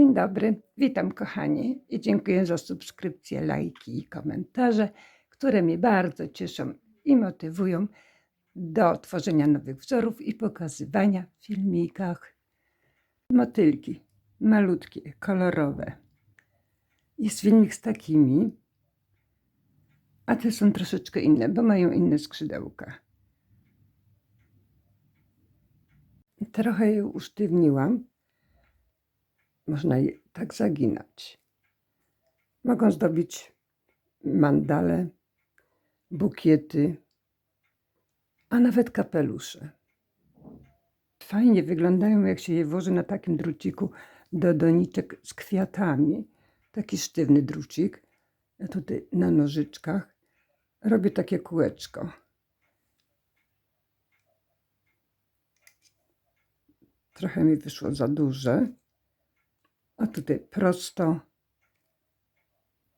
Dzień dobry, witam kochani i dziękuję za subskrypcje, lajki i komentarze, które mnie bardzo cieszą i motywują do tworzenia nowych wzorów i pokazywania w filmikach. Motylki, malutkie, kolorowe. Jest filmik z takimi, a te są troszeczkę inne, bo mają inne skrzydełka. Trochę je usztywniłam. Można je tak zaginać. Mogą zdobić mandale, bukiety, a nawet kapelusze. Fajnie wyglądają, jak się je włoży na takim druciku do doniczek z kwiatami. Taki sztywny drucik. Ja tutaj na nożyczkach robię takie kółeczko. Trochę mi wyszło za duże. A tutaj prosto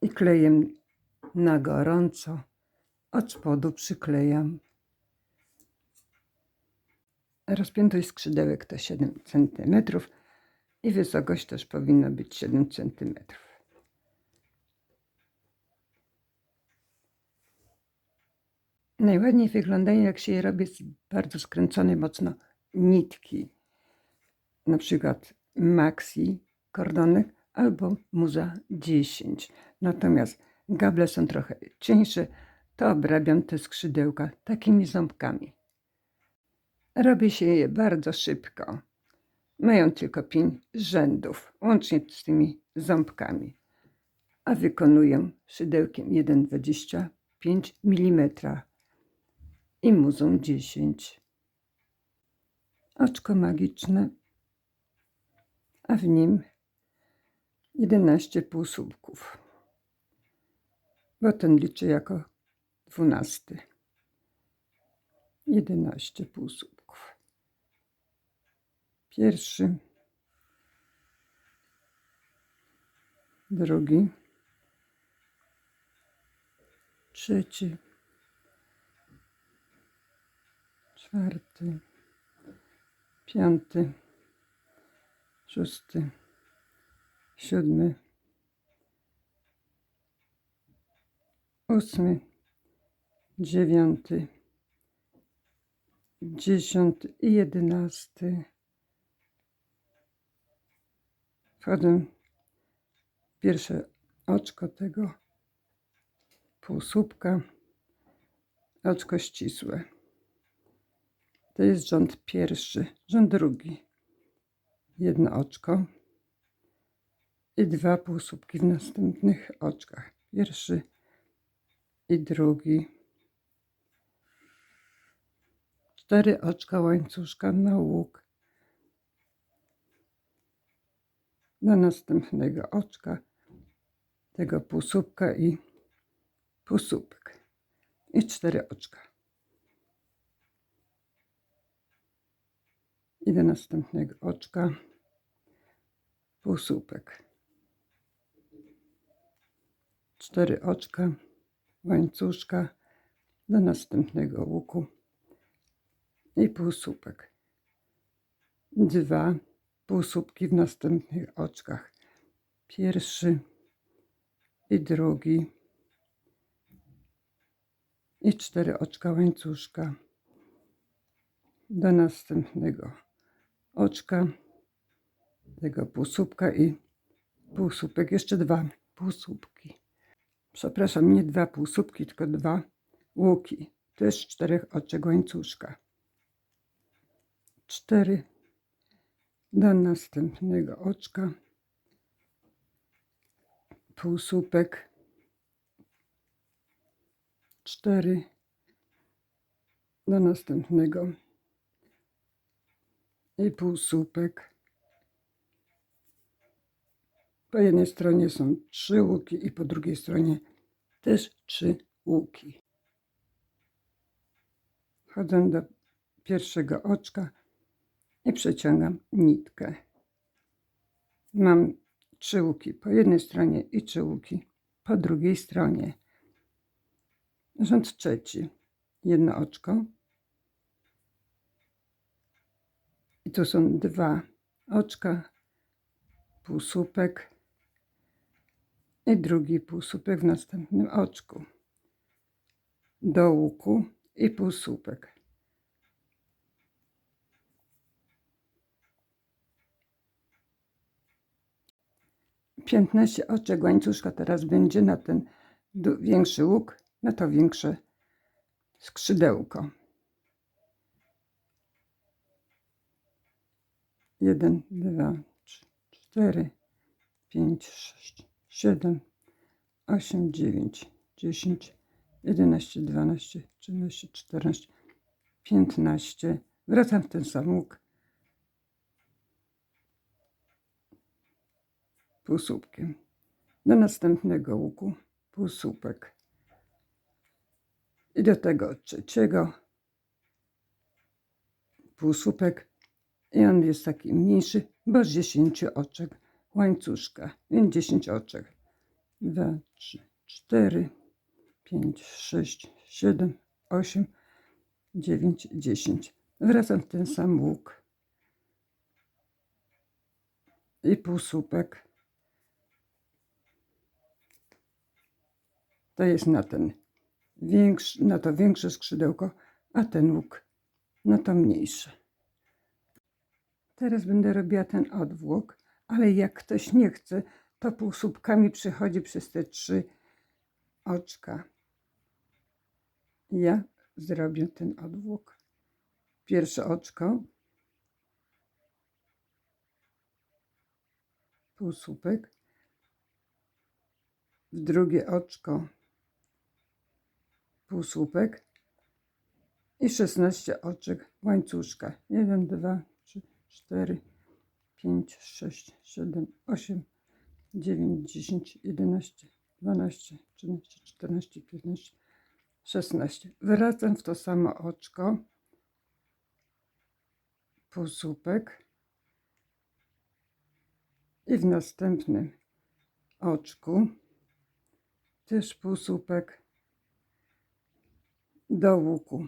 i klejem na gorąco od spodu przyklejam. Rozpiętość skrzydełek to 7 cm i wysokość też powinna być 7 cm. Najładniej wyglądają, jak się je robi z bardzo skręconej mocno nitki. Na przykład maxi kordonek albo muza 10. Natomiast gable są trochę cieńsze, to obrabiam te skrzydełka takimi ząbkami. Robi się je bardzo szybko. Mają tylko 5 rzędów, łącznie z tymi ząbkami. A wykonuję szydełkiem 1,25 mm i muzą 10. Oczko magiczne, a w nim 11 półsłupków, bo ten liczę jako 12. 11 półsłupków. Pierwszy, drugi, trzeci, czwarty, piąty, szósty, siódmy, ósmy, dziewiąty, dziesiąty i jedenasty. Wchodzę. Pierwsze oczko tego. Półsłupka, oczko ścisłe. To jest rząd pierwszy, rząd drugi. Jedno oczko i dwa półsłupki w następnych oczkach. Pierwszy i drugi. Cztery oczka łańcuszka na łuk. Do następnego oczka tego półsłupka i półsłupek. I cztery oczka. I do następnego oczka półsłupek. Cztery oczka, łańcuszka do następnego łuku i półsłupek. Dwa półsłupki w następnych oczkach. Pierwszy i drugi. I cztery oczka łańcuszka do następnego oczka tego półsłupka i półsłupek. Jeszcze dwa półsłupki. Przepraszam, nie dwa półsłupki, tylko dwa łuki. Też czterech oczek łańcuszka. Cztery do następnego oczka. Półsłupek. Cztery do następnego i półsłupek. Po jednej stronie są trzy łuki i po drugiej stronie też trzy łuki. Wchodzę do pierwszego oczka i przeciągam nitkę. Mam trzy łuki po jednej stronie i trzy łuki po drugiej stronie. Rząd trzeci. Jedno oczko. I tu są dwa oczka półsłupek i drugi półsłupek w następnym oczku. Do łuku i półsłupek. Piętnaście oczek łańcuszka teraz będzie na ten większy łuk, na to większe skrzydełko. Jeden, dwa, trzy, cztery, pięć, sześć, siedem, osiem, dziewięć, dziesięć, jedenaście, dwanaście, trzynaście, czternaście, piętnaście. Wracam w ten sam łuk. Półsłupkiem. Do następnego łuku półsłupek. I do tego trzeciego półsłupek. I on jest taki mniejszy, bo z 10 oczek łańcuszka. Więc 10 oczek. 2, 3, 4, 5, 6, 7, 8, 9, 10. Wracam w ten sam łuk. I półsłupek. To jest na ten większy, na to większe skrzydełko, a ten łuk na to mniejsze. Teraz będę robiła ten odwłok, ale jak ktoś nie chce, to półsłupkami przechodzi przez te trzy oczka. Ja zrobię ten odwłok. Pierwsze oczko, półsłupek, w drugie oczko półsłupek i 16 oczek łańcuszka. 1, 2, 3, 4, 5, 6, 7, 8, 9, 10, 11, 12, 13, 14, 15, 16. Wracam w to samo oczko. Półsłupek. I w następnym oczku też półsłupek do łuku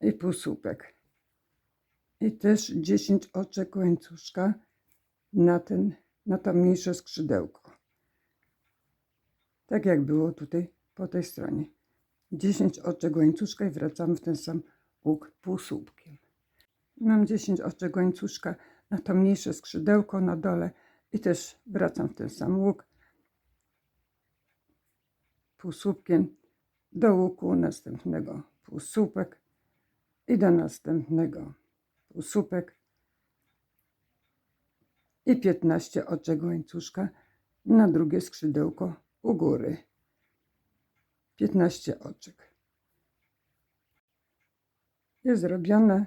i półsłupek. I też 10 oczek łańcuszka na, ten, na to mniejsze skrzydełko. Tak jak było tutaj po tej stronie. 10 oczek łańcuszka i wracamy w ten sam łuk półsłupkiem. Mam 10 oczek łańcuszka na to mniejsze skrzydełko na dole i też wracam w ten sam łuk półsłupkiem do łuku następnego półsłupek i do następnego półsłupek i 15 oczek łańcuszka na drugie skrzydełko u góry. 15 oczek. Jest zrobione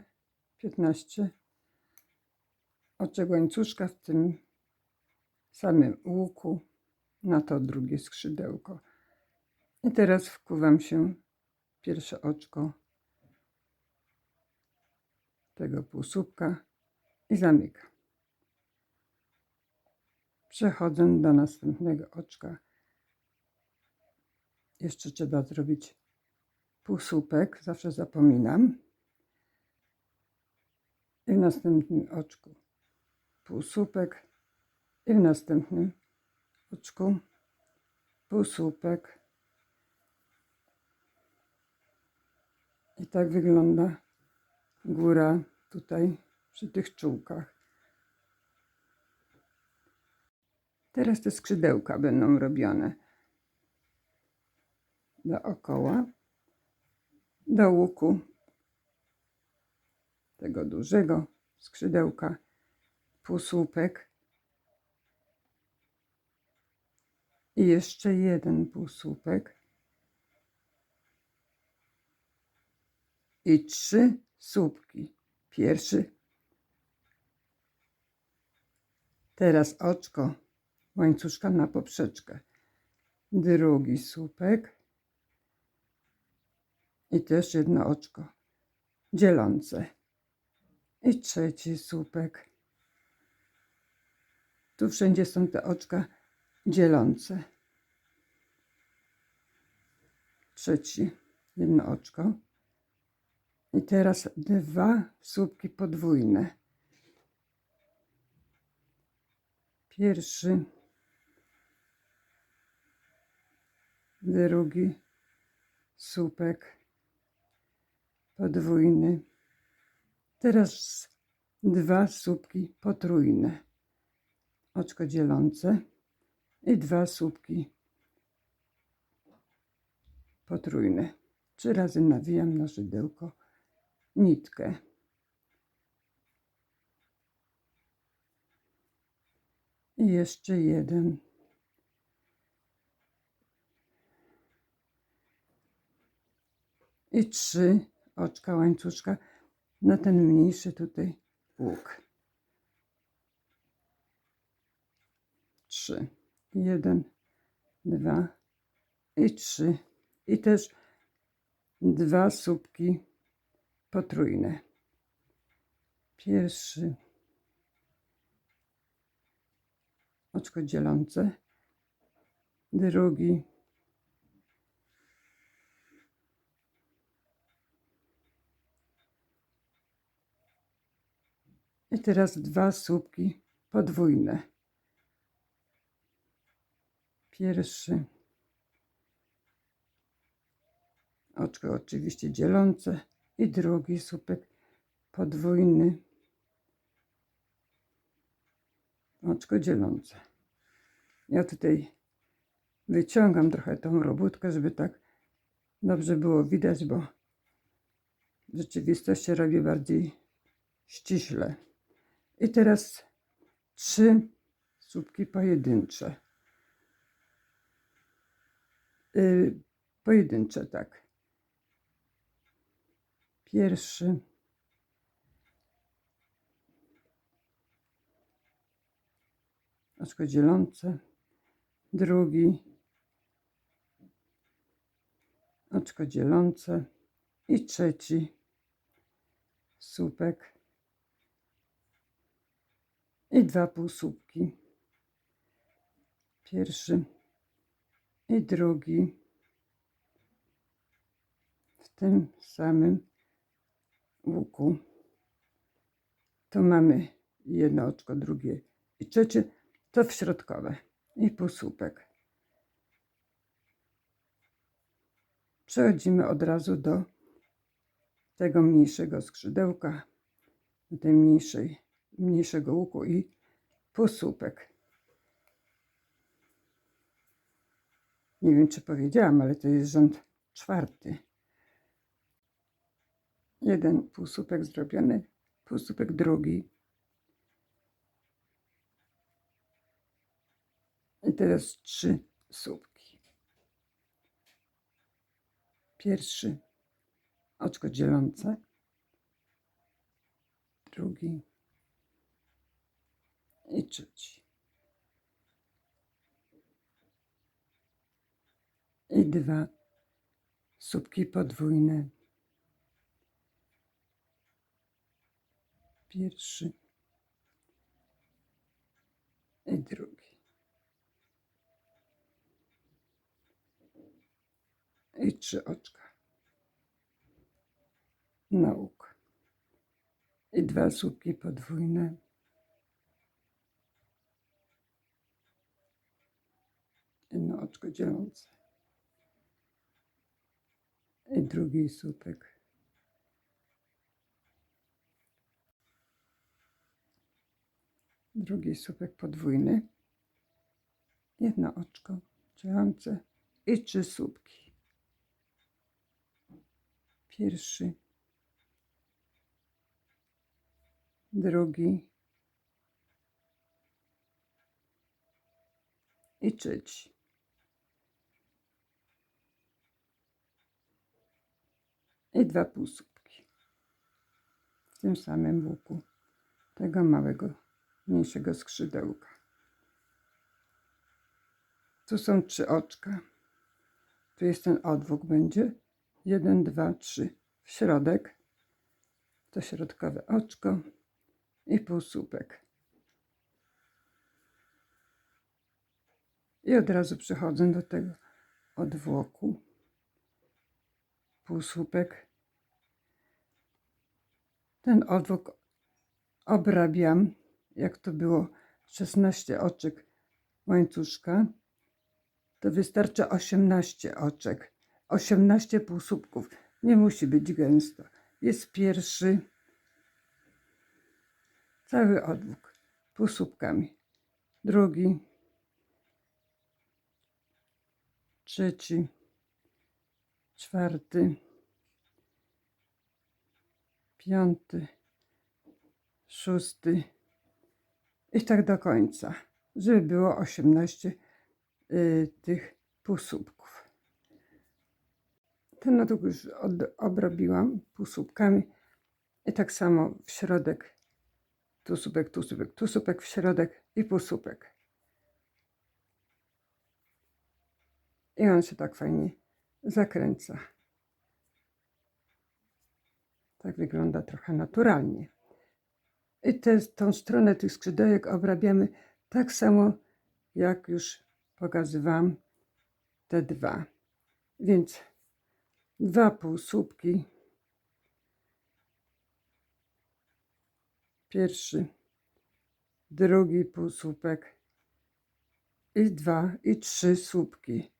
15 oczek łańcuszka w tym samym łuku na to drugie skrzydełko. I teraz wkuwam się pierwsze oczko tego półsłupka i zamykam. Przechodzę do następnego oczka. Jeszcze trzeba zrobić półsłupek, zawsze zapominam. I w następnym oczku półsłupek i w następnym oczku półsłupek. I tak wygląda góra tutaj przy tych czułkach. Teraz te skrzydełka będą robione dookoła, do łuku tego dużego skrzydełka, półsłupek i jeszcze jeden półsłupek i trzy słupki. Pierwszy. Teraz oczko łańcuszka na poprzeczkę. Drugi słupek. I też jedno oczko dzielące. I trzeci słupek. Tu wszędzie są te oczka dzielące. Trzeci, jedno oczko. I teraz dwa słupki podwójne. Pierwszy, drugi słupek podwójny. Teraz dwa słupki potrójne, oczko dzielące i dwa słupki potrójne. Trzy razy nawijam na szydełko nitkę. I jeszcze jeden. I trzy oczka łańcuszka na ten mniejszy tutaj łuk. Trzy. Jeden, dwa i trzy. I też dwa słupki potrójne. Pierwszy. Oczko dzielące, drugi. I teraz dwa słupki podwójne. Pierwszy. Oczko oczywiście dzielące i drugi słupek podwójny oczko dzielące. Ja tutaj wyciągam trochę tą robótkę, żeby tak dobrze było widać, bo w rzeczywistości robię bardziej ściśle. I teraz trzy słupki pojedyncze. Yy, pojedyncze, tak. Pierwszy. Oczko dzielące. Drugi. Oczko dzielące. I trzeci słupek. I dwa półsłupki. Pierwszy i drugi w tym samym łuku. Tu mamy jedno oczko, drugie i trzecie, to w środkowe i półsłupek. Przechodzimy od razu do tego mniejszego skrzydełka, do tej mniejszej, mniejszego łuku i półsłupek. Nie wiem, czy powiedziałam, ale to jest rząd czwarty. Jeden półsłupek zrobiony, półsłupek drugi. I teraz trzy słupki. Pierwszy oczko dzielące, drugi i trzeci. I dwa słupki podwójne. Pierwszy i drugi. I trzy oczka. Na łuk. I dwa słupki podwójne. Jedno oczko dzielące. I drugi słupek. Drugi słupek podwójny. Jedno oczko dzielące i trzy słupki. Pierwszy. Drugi. I trzeci. I dwa półsłupki. W tym samym łuku tego małego, mniejszego skrzydełka. Tu są trzy oczka. Tu jest ten odwłok będzie. Jeden, dwa, trzy. W środek to środkowe oczko i półsłupek. I od razu przechodzę do tego odwłoku. Półsłupek. Ten odwłok obrabiam, jak to było 16 oczek łańcuszka, to wystarczy 18 oczek. 18 półsłupków. Nie musi być gęsto. Jest pierwszy cały odwóg półsłupkami. Drugi, trzeci, czwarty, piąty, szósty i tak do końca, żeby było 18 y, tych półsłupków. Ten odwóg już od, obrobiłam półsłupkami i tak samo w środek tu słupek, tu słupek, tu słupek w środek i półsłupek. I on się tak fajnie zakręca. Tak wygląda trochę naturalnie. I te, tą stronę tych skrzydełek obrabiamy tak samo, jak już pokazywałam te dwa. Więc dwa półsłupki. Pierwszy, drugi półsłupek i dwa i trzy słupki.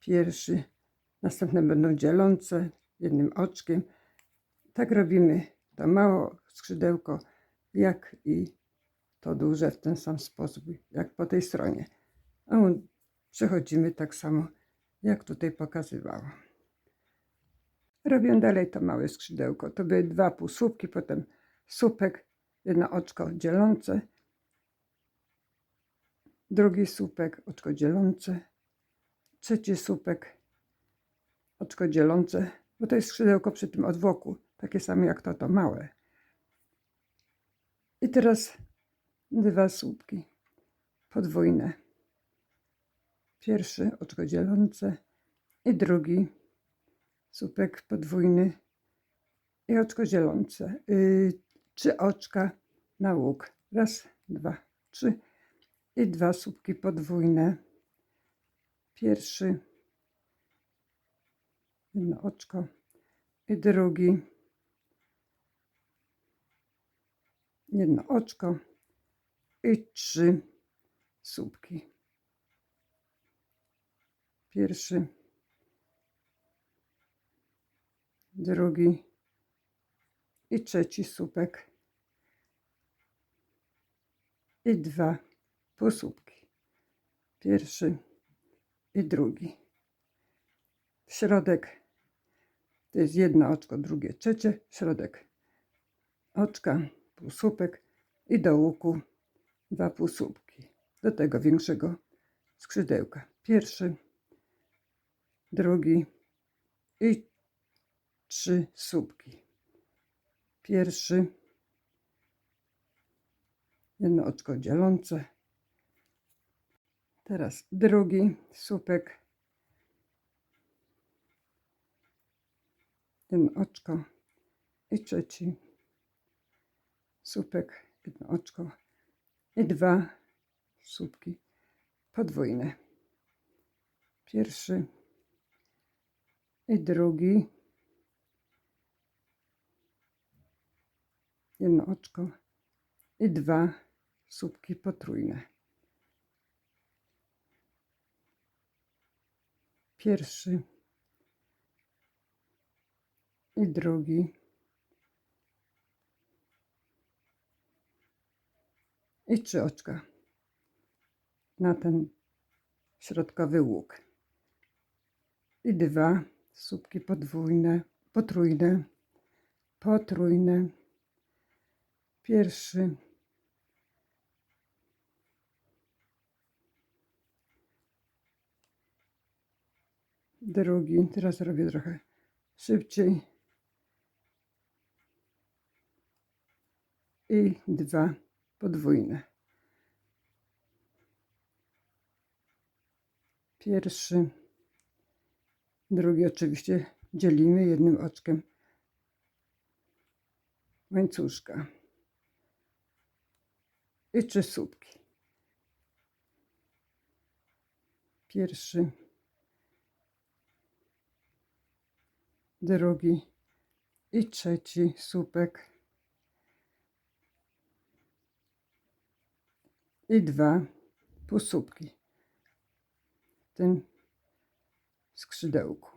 Pierwszy, następne będą dzielące jednym oczkiem. Tak robimy to mało skrzydełko, jak i to duże w ten sam sposób, jak po tej stronie. A przechodzimy tak samo, jak tutaj pokazywałam. Robię dalej to małe skrzydełko. To były dwa półsłupki, potem słupek, jedno oczko dzielące, drugi słupek, oczko dzielące, trzeci słupek, oczko dzielące, bo to jest skrzydełko przy tym odwłoku, takie same jak to, to małe. I teraz dwa słupki podwójne. Pierwszy oczko dzielące i drugi słupek podwójny i oczko dzielące. Yy, trzy oczka na łuk. Raz, dwa, trzy i dwa słupki podwójne. Pierwszy jedno oczko i drugi jedno oczko i trzy słupki. Pierwszy, drugi i trzeci słupek i dwa półsłupki. Pierwszy i drugi. Środek to jest jedno oczko, drugie, trzecie, środek oczka, półsłupek i do łuku dwa półsłupki. Do tego większego skrzydełka. Pierwszy, drugi i trzy słupki. Pierwszy, jedno oczko dzielące. Teraz drugi słupek. Jedno oczko i trzeci słupek, jedno oczko i dwa słupki podwójne. Pierwszy i drugi. Jedno oczko i dwa słupki potrójne. Pierwszy i drugi. I trzy oczka na ten środkowy łuk. I dwa słupki podwójne, potrójne, potrójne. Pierwszy, drugi, teraz robię trochę szybciej. I dwa podwójne. Pierwszy, drugi oczywiście dzielimy jednym oczkiem łańcuszka. I trzy słupki. Pierwszy, drugi i trzeci słupek. I dwa półsłupki w tym skrzydełku.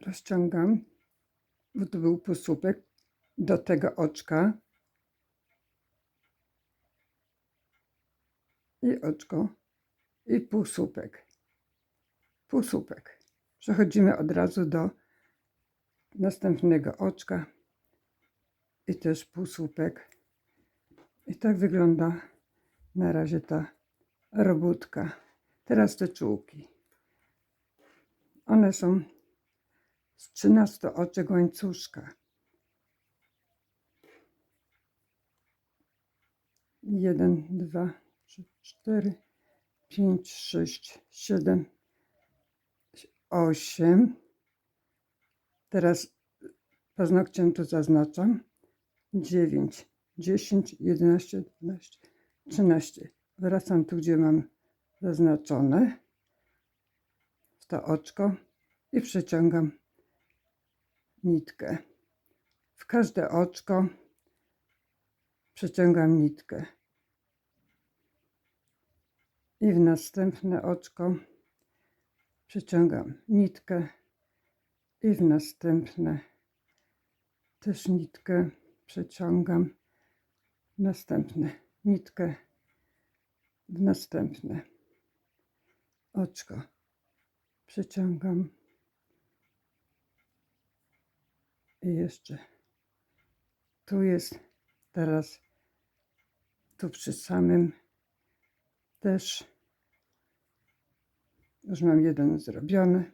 Rozciągam, bo to był półsłupek do tego oczka i oczko i półsłupek. Półsłupek. Przechodzimy od razu do następnego oczka i też półsłupek. I tak wygląda na razie ta robótka. Teraz te czułki. One są z 13 oczek łańcuszka. Jeden, dwa, trzy, cztery, pięć, sześć, siedem, osiem. Teraz paznokciem tu zaznaczam. Dziewięć, dziesięć, jedenaście, dwanaście, trzynaście. Wracam tu, gdzie mam zaznaczone w to oczko i przeciągam nitkę. W każde oczko przeciągam nitkę. I w następne oczko przeciągam nitkę. I w następne też nitkę przeciągam. Następne nitkę. W następne oczko przeciągam. I jeszcze tu jest teraz tu przy samym też już mam jeden zrobiony.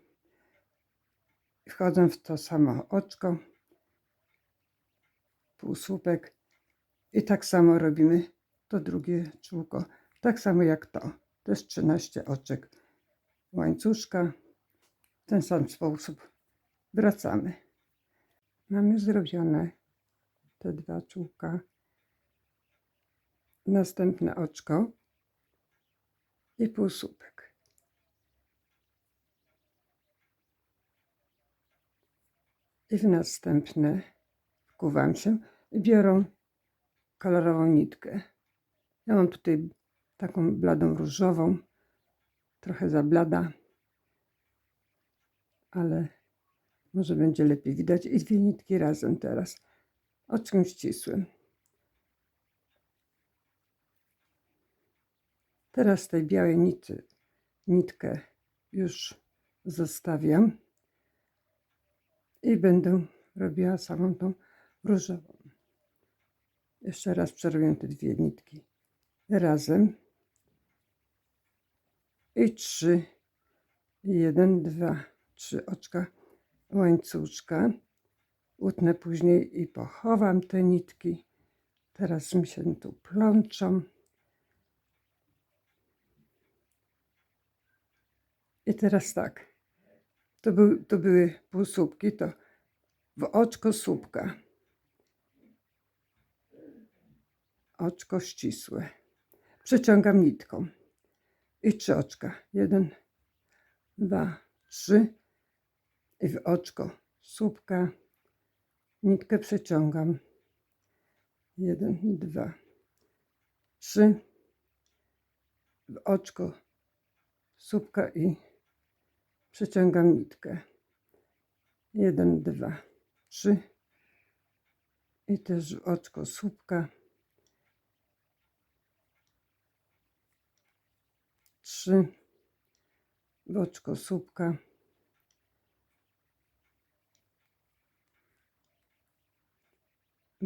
Wchodzę w to samo oczko, półsłupek i tak samo robimy to drugie czółko, tak samo jak to. Jest 13 oczek łańcuszka. Ten sam sposób wracamy. Mamy zrobione te dwa czółka. Następne oczko i półsłupek. I w następne wkuwam się i biorę kolorową nitkę. Ja mam tutaj taką bladą różową, trochę za blada, ale może będzie lepiej widać i dwie nitki razem teraz oczkiem ścisłym. Teraz tej białej nity, nitkę już zostawiam i będę robiła samą tą różową. Jeszcze raz przerobię te dwie nitki razem i trzy, jeden, dwa, trzy oczka łańcuszka. Utnę później i pochowam te nitki. Teraz mi się tu plączą. I teraz tak. To, był, to były półsłupki, to w oczko słupka. Oczko ścisłe. Przeciągam nitką. I trzy oczka. Jeden, dwa, trzy. I w oczko słupka. Nitkę przeciągam. Jeden, dwa, trzy. W oczko słupka i przeciągam nitkę. Jeden, dwa, trzy. I też oczko słupka. Trzy. W oczko słupka.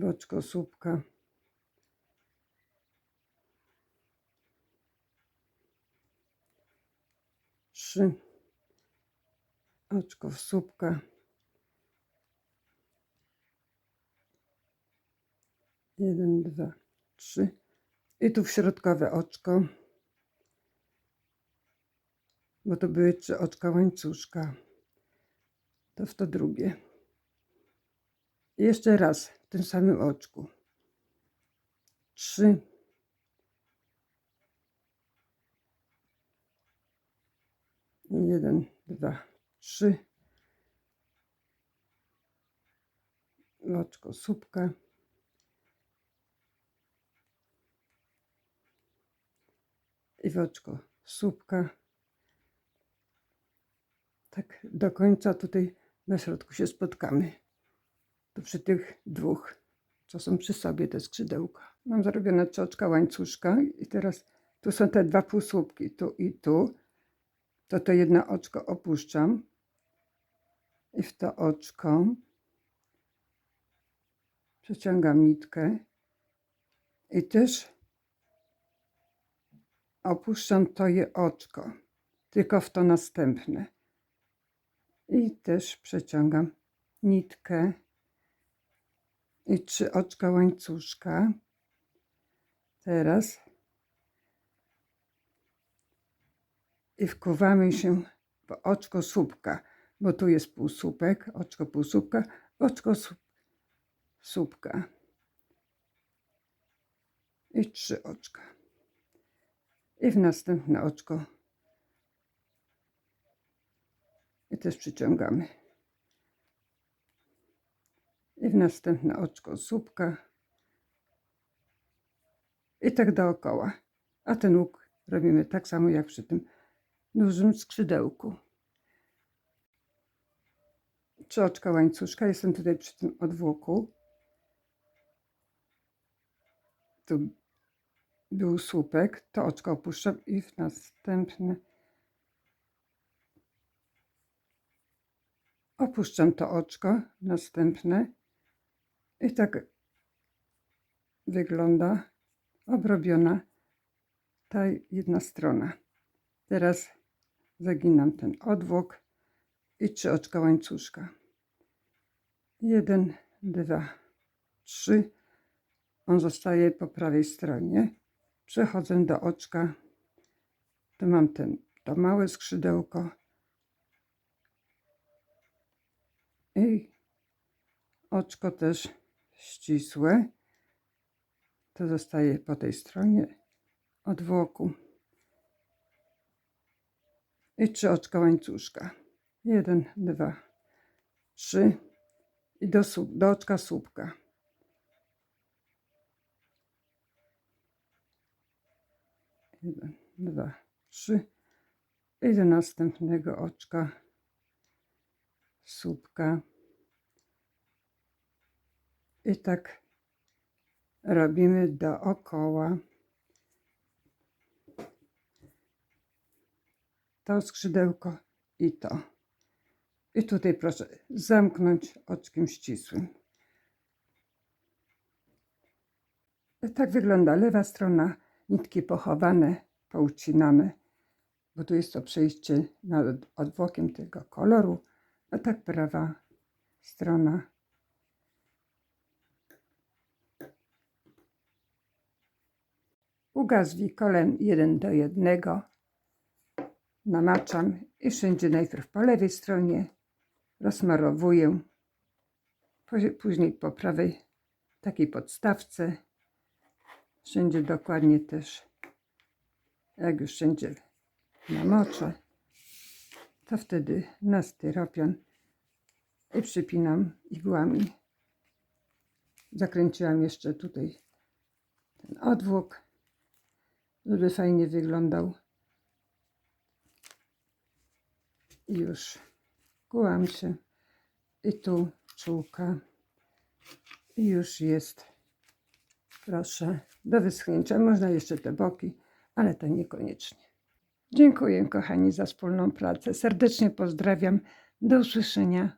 Oczko słupka. Trzy. Oczko w słupka. Jeden, dwa, trzy. I tu w środkowe oczko. Bo to były trzy oczka łańcuszka. To w to drugie. I jeszcze raz w tym samym oczku. Trzy. Jeden, dwa, trzy. Loczko, słupka. I w oczko słupka. Tak do końca tutaj na środku się spotkamy. To przy tych dwóch, co są przy sobie te skrzydełka. Mam zrobione trzy oczka łańcuszka i teraz tu są te dwa półsłupki, tu i tu. To to jedno oczko opuszczam i w to oczko przeciągam nitkę i też opuszczam to je oczko, tylko w to następne. I też przeciągam nitkę i trzy oczka łańcuszka. Teraz i wkuwamy się w oczko słupka, bo tu jest półsłupek, oczko półsłupka, oczko słup, słupka i trzy oczka. I w następne oczko i też przyciągamy. I w następne oczko słupka. I tak dookoła. A ten łuk robimy tak samo jak przy tym dużym skrzydełku. Trzy oczka łańcuszka. Jestem tutaj przy tym odwłoku. Tu był słupek. To oczko opuszczam i w następne opuszczam to oczko, następne i tak wygląda obrobiona ta jedna strona. Teraz zaginam ten odwłok i trzy oczka łańcuszka. Jeden, dwa, trzy. On zostaje po prawej stronie. Przechodzę do oczka. Tu mam ten, to małe skrzydełko. I oczko też ścisłe. To zostaje po tej stronie odwłoku. I trzy oczka łańcuszka. Jeden, dwa, trzy. I do, do oczka słupka. Jeden, dwa, trzy. I do następnego oczka słupka. I tak robimy dookoła. To skrzydełko i to. I tutaj proszę zamknąć oczkiem ścisłym. Tak wygląda lewa strona, nitki pochowane, poucinane, bo tu jest to przejście nad odwłokiem tego koloru, a tak prawa strona. Ugazwi kolen 1 do 1. Namaczam i wszędzie najpierw po lewej stronie rozmarowuję, Później- po prawej takiej podstawce. Wszędzie dokładnie też, jak już wszędzie namoczę, to wtedy na styropian i przypinam igłami. Zakręciłam jeszcze tutaj ten odwłok, żeby fajnie wyglądał. I już kułam się. I tu czułka. I już jest. Proszę, do wyschnięcia. Można jeszcze te boki, ale to niekoniecznie. Dziękuję, kochani, za wspólną pracę. Serdecznie pozdrawiam. Do usłyszenia